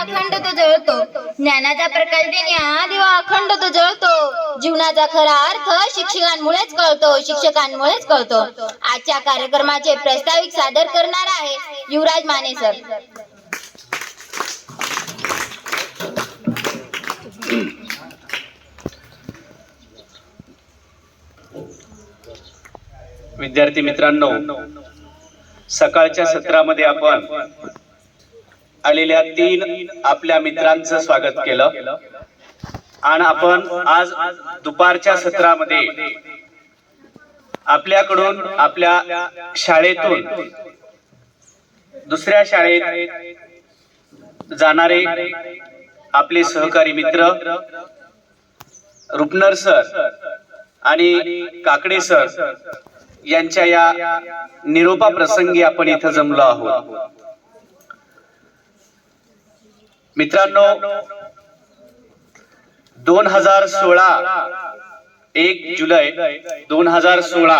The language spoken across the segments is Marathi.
अखंड तो जळतो. ज्ञानाचा प्रकाश देण्या दिवा अखंड तो जळतो. जीवनाचा खरा अर्थ शिक्षकांमुळेच कळतो शिक्षकांमुळेच कळतो. आजच्या कार्यक्रमाचे प्रस्ताविक सादर करणार आहे युवराज माने सर. विद्यार्थी मित्रांनो सकाळच्या सत्रामध्ये आपण आलेल्या तीन आपल्या मित्रांचं स्वागत केलं. आणि आपण आज दुपारच्या सत्रामध्ये आपल्याकडून आपल्या शाळेतून दुसऱ्या शाळेत जाणारे आपले सहकारी मित्र रुपनर सर आणि काकडे सर यांच्या या निरोपा प्रसंगी आपण इथं जमलो आहोत. मित्रांनो दोन हजार सोळा एक जुलै दोन हजार सोळा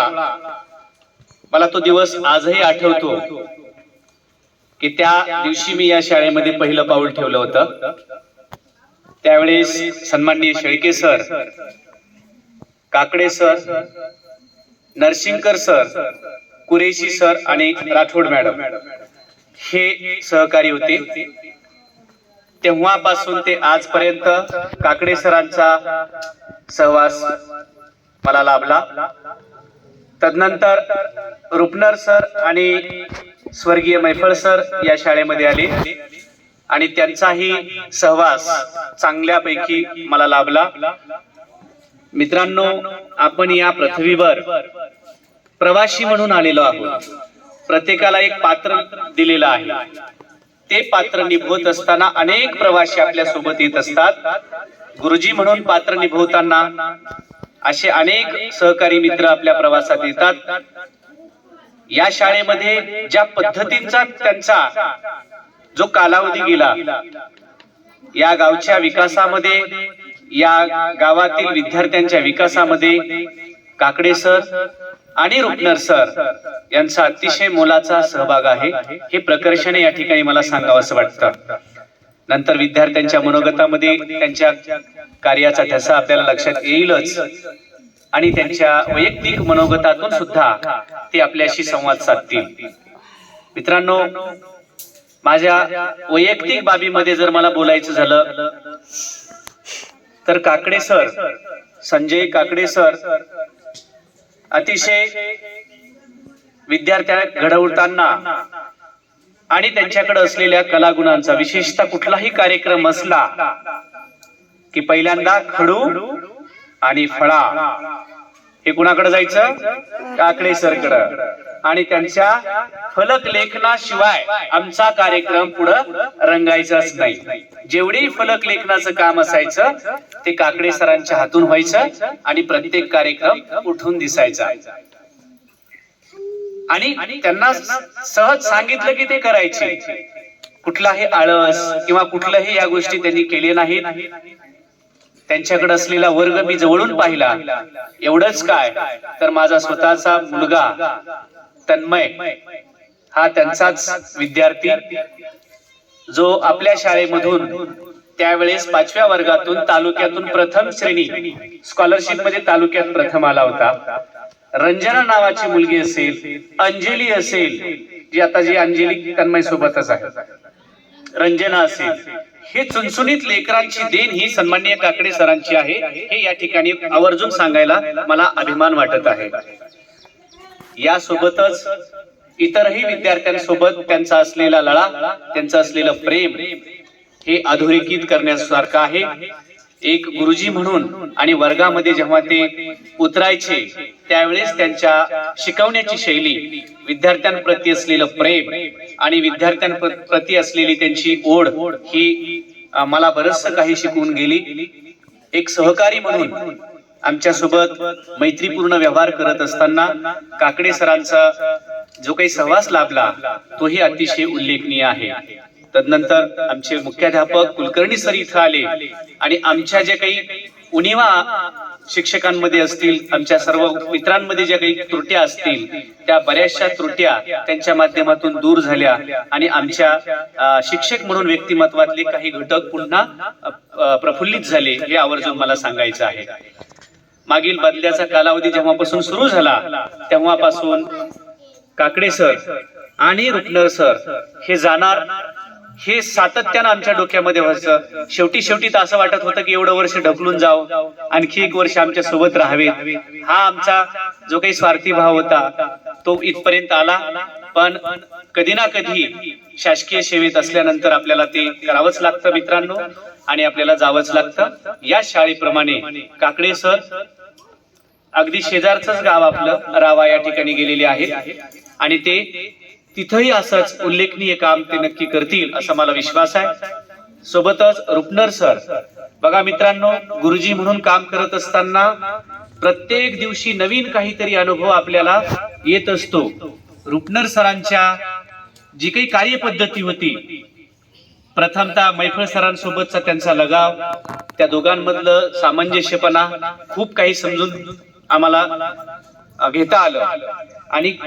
मला तो दिवस आजही आठवतो की त्या दिवशी मी या शाळेमध्ये पहिलं पाऊल ठेवलं होतं. त्यावेळेस सन्माननीय Shelke sir Kakade sir Narsingkar sir Qureshi sir आणि राठोड मॅडम हे सहकारी होते. तेव्हापासून ते आजपर्यंत काकडे सरांचा सहवास मला लाभला. तदनंतर रुपनर सर आणि स्वर्गीय मैफळ सर या शाळेमध्ये आले आणि त्यांचाही सहवास चांगल्यापैकी मला लाभला. मित्रांनो आपण या पृथ्वीवर प्रवासी म्हणून आलेलो आहोत. प्रत्येकाला एक पात्र दिलेलं आहे. ते पात्र निभवत असताना अनेक प्रवासी आपल्यासोबत येत असतात. गुरुजी म्हणून पात्र निभवताना असे अनेक सहकारी मित्र आपल्या प्रवासात येतात. या शाळेमध्ये ज्या पद्धतींचा त्यांचा जो कालावधी गेला या गावच्या विकासामध्ये या गावातील विद्यार्थ्यांच्या विकासामध्ये काकडे सर आणि रुपनर सर यांचा अतिशय मोलाचा सहभाग आहे. हे प्रकर्षाने या ठिकाणी मला सांगावं असं वाटतं. नंतर विद्यार्थ्यांच्या मनोगतामध्ये त्यांच्या कार्याचा ठसा आपल्याला लक्षात येईलच. आणि त्यांच्या वैयक्तिक मनोगतातून सुद्धा ते आपल्याशी संवाद साधतील. मित्रांनो माझ्या वैयक्तिक बाबीमध्ये जर मला बोलायचं झालं तर काकडे सर संजय काकडे सर अतिशय विद्यार्थ्यांना घडवताना आणि त्यांच्याकडे असलेल्या कलागुणांचा विशेषतः कुठलाही कार्यक्रम असला की पहिल्यांदा खडू आणि फळा हे कुणाकडे जायचं? काकडे सरकडं. आणि त्यांच्या फलक लेखनाशिवाय आमचा कार्यक्रम पुढं रंगायचाच नाही. जेवढी फलक लेखनाचं काम असायचं ते काकडे सरांच्या हातून व्हायचं आणि प्रत्येक कार्यक्रम उठून दिसायचा. आणि त्यांना सहज सांगितलं की ते करायचे. कुठलाही आळस किंवा कुठल्याही या गोष्टी त्यांनी केले नाहीत. त्यांच्याकडे असलेला वर्ग मी जवळून पाहिला. एवढंच काय? तर माझा स्वतःचा मुलगा तन्मय हा त्यांचाच विद्यार्थी. जो आपल्या शाळेमधून त्यावेळेस पाचव्या वर्गातून तालुक्यातून प्रथम श्रेणी स्कॉलरशिपमध्ये तालुक्यात प्रथम आला होता. रंजना नावाची मुलगी असेल अंजली असेल जी आता जी अंजली तन्मय सोबतच आहे. रंजना असेल. हे चुनचुनीत लेकरांची देण ही सन्माननीय काकडे सरांची आहे. हे या ठिकाणी आवर्जून सांगायला मला अभिमान वाटत आहे. यासोबतच इतरही विद्यार्थ्यांसोबत त्यांचा असलेला लळा त्यांचं असलेलं प्रेम हे अधोरेखित करण्यासारखं आहे. एक गुरुजी म्हणून आणि वर्गामध्ये जेव्हा ते उतरायचे त्यावेळेस त्यांच्या शिकवण्याची शैली विद्यार्थ्यांप्रती असलेलं प्रेम आणि विद्यार्थ्यांप्रती असलेली त्यांची ओढ ही मला बरचसं काही शिकवून गेली. एक सहकारी म्हणून आमच्यासोबत मैत्रीपूर्ण व्यवहार करत असताना काकडे सरांचा जो काही सहवास लाभला तोही अतिशय उल्लेखनीय आहे. तदनंतर आमचे मुख्याध्यापक कुलकर्णी सर इथं आले. आणि आमच्या ज्या काही उणिवा शिक्षकांमध्ये असतील आमच्या सर्व मित्रांमध्ये ज्या काही त्रुट्या असतील त्या बऱ्याचशा त्रुट्या त्यांच्या माध्यमातून दूर झाल्या. आणि आमच्या शिक्षक म्हणून व्यक्तिमत्वातले काही घटक पुन्हा प्रफुल्लित झाले हे आवर्जून मला सांगायचं आहे. मागील बदल्याचा कालावधी जेव्हापासून सुरू झाला तेव्हापासून काकडे सर आणि रुपनर सर हे जाणार हे सातत्यानं आमच्या डोक्यामध्ये व्हायचं शेवटी शेवटी तर असं वाटत होतं की एवढं वर्ष ढकलून जाव आणखी एक वर्ष आमच्यासोबत राहावे हा आमचा जो काही स्वार्थी भाव होता तो इथपर्यंत आला. पण कधी ना कधी शासकीय सेवेत असल्यानंतर आपल्याला ते करावंच लागतं मित्रांनो आणि आपल्याला जावंच लागतं. या शाळेप्रमाणे काकडे सर अगदी शेजारचंच गाव आपलं रावा या ठिकाणी गेलेले आहेत. आणि ते तिथंही असंच उल्लेखनीय काम ते नक्की करतील असा मला विश्वास आहे. सोबतच रुपनर सर बघा मित्रांनो गुरुजी म्हणून काम करत असताना प्रत्येक दिवशी नवीन काहीतरी अनुभव आपल्याला येत असतो. रुपनर सरांच्या जी काही कार्यपद्धती होती प्रथमतः मैफळ सरांसोबतचा त्यांचा लगाव त्या दोघांमधलं सामंजस्यपणा खूप काही समजून आम्हाला घेता आलं. आणि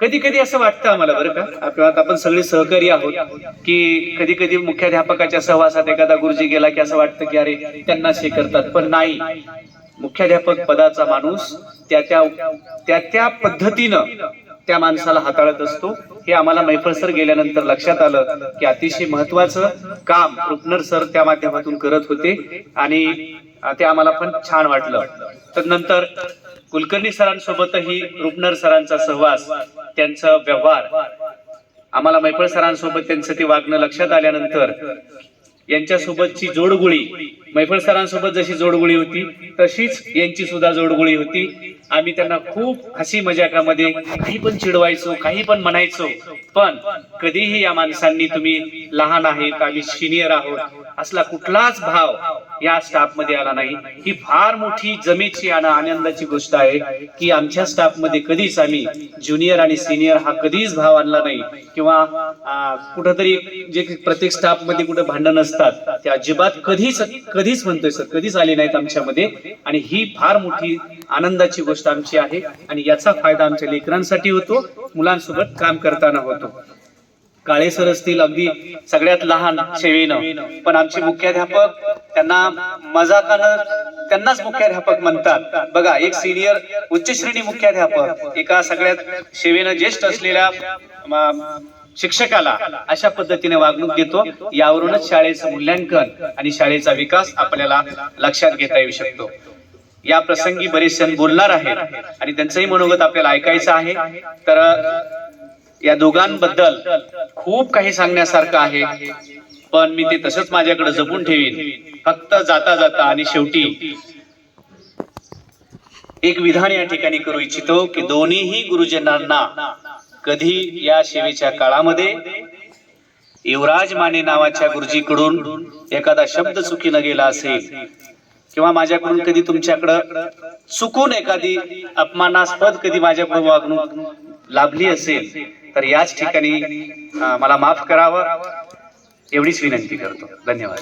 कधी कधी असं वाटतं आम्हाला बरं का? आपल्या आपण सगळे सहकारी आहोत की कधी कधी मुख्याध्यापकाच्या सहवासात एखादा गुरुजी गेला की असं वाटतं की अरे त्यांनाच हे करतात. पण नाही. मुख्याध्यापक पदाचा माणूस त्या त्या त्या त्या पद्धतीनं त्या माणसाला हाताळत असतो. हे आम्हाला मैफळ सर गेल्यानंतर लक्षात आलं की अतिशय महत्वाचं काम रुपनर सर त्या माध्यमातून करत होते आणि ते आम्हाला पण छान वाटलं. तर नंतर कुलकर्णी सरांसोबतही रुपनर सरांचा सहवास त्यांचा व्यवहार. आम्हाला मैफळ सरांसोबत त्यांचं ते वागणं लक्षात आल्यानंतर यांच्यासोबतची जोडगोळी मैफळ सरांसोबत जशी जोडगोळी होती तशीच यांची सुद्धा जोडगोळी होती. आम्ही त्यांना खूप हसी मजाकामध्ये काही पण चिडवायचो काही पण म्हणायचो पण कधीही या माणसांनी तुम्ही लहान आहेत आम्ही सिनियर आहोत असला कुठलाच भाव या स्टाफमध्ये आला नाही. ही फार मोठी जमेची आणि आनंदाची गोष्ट आहे की आमच्या स्टाफमध्ये कधीच आम्ही ज्युनियर आणि सिनियर हा कधीच भाव आणला नाही. किंवा कुठंतरी जे प्रत्येक स्टाफमध्ये कुठे भांडण असतात ते अजिबात कधीच कधीच म्हणतोय सर कधीच आले नाहीत आमच्यामध्ये. आणि ही फार मोठी आनंदाची गोष्ट आमची आहे. आणि याचा फायदा आमच्या लेकरांसाठी होतो मुलांसोबत काम करताना होतो. काळे सर असतील अगदी सगळ्यात लहान सेवेनं पण आमचे मुख्याध्यापक त्यांना मजाकानं त्यांनाच मुख्याध्यापक म्हणतात. बघा एक सिनियर उच्च श्रेणी मुख्याध्यापक एका सगळ्यात सेवेनं ज्येष्ठ असलेल्या शिक्षकाला अशा पद्धतीने वागणूक देतो. यावरूनच शाळेचं मूल्यांकन आणि शाळेचा विकास आपल्याला लक्षात घेता येऊ शकतो. या प्रसंगी बरेच जण बोलणार आहेत आणि त्यांचंही मनोगत आपल्याला ऐकायचं आहे. तर या दोघांबद्दल खूप काही सांगण्यासारखं आहे. पण मी ते तसंच माझ्याकडे जपून ठेवीन. फक्त जाता जाता आणि शेवटी एक विधान या ठिकाणी करू इच्छितो की दोन्हीही गुरुजनांना कधी या सेवेच्या काळामध्ये युवराज माने नावाच्या गुरुजीकडून एखादा शब्द चुकीनं गेला असेल किंवा माझ्याकडून कधी तुमच्याकडं चुकून एखादी अपमानास्पद कधी माझ्याकडून वागणूक लाभली असेल तर याच ठिकाणी मला माफ करावं एवढीच विनंती करतो. धन्यवाद.